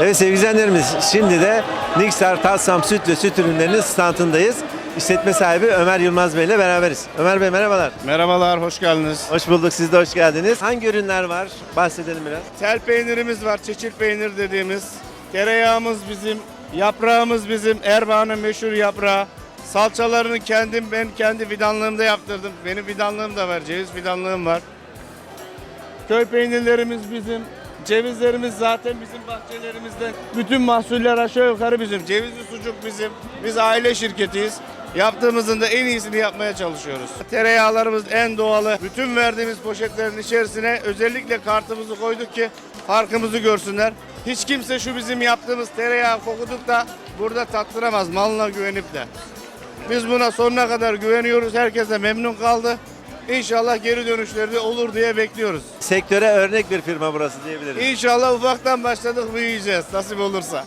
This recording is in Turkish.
Evet sevgili izleyenlerimiz şimdi de Niksar Tatsam Süt ve Süt Ürünlerinin standındayız. İşletme sahibi Ömer Yılmaz Bey ile beraberiz. Ömer Bey merhabalar. Merhabalar, hoş geldiniz. Hoş bulduk siz de hoş geldiniz. Hangi ürünler var? Bahsedelim biraz. Tel peynirimiz var, çeçil peynir dediğimiz. Tereyağımız bizim, yaprağımız bizim, Erbaa'nın meşhur yaprağı. Salçalarını kendim, ben kendi fidanlığımda yaptırdım. Benim fidanlığım da var, ceviz fidanlığım var. Köy peynirlerimiz bizim, cevizlerimiz zaten bizim bahçelerimizde. Bütün mahsuller aşağı yukarı bizim. Cevizli sucuk bizim. Biz aile şirketiyiz. Yaptığımızın da en iyisini yapmaya çalışıyoruz. Tereyağlarımız en doğalı. Bütün verdiğimiz poşetlerin içerisine özellikle kartımızı koyduk ki farkımızı görsünler. Hiç kimse şu bizim yaptığımız tereyağı kokuduk da burada tattıramaz malına güvenip de. Biz buna sonuna kadar güveniyoruz. Herkes de memnun kaldı. İnşallah geri dönüşleri de olur diye bekliyoruz. Sektöre örnek bir firma burası diyebiliriz. İnşallah ufaktan başladık büyüyeceğiz nasip olursa.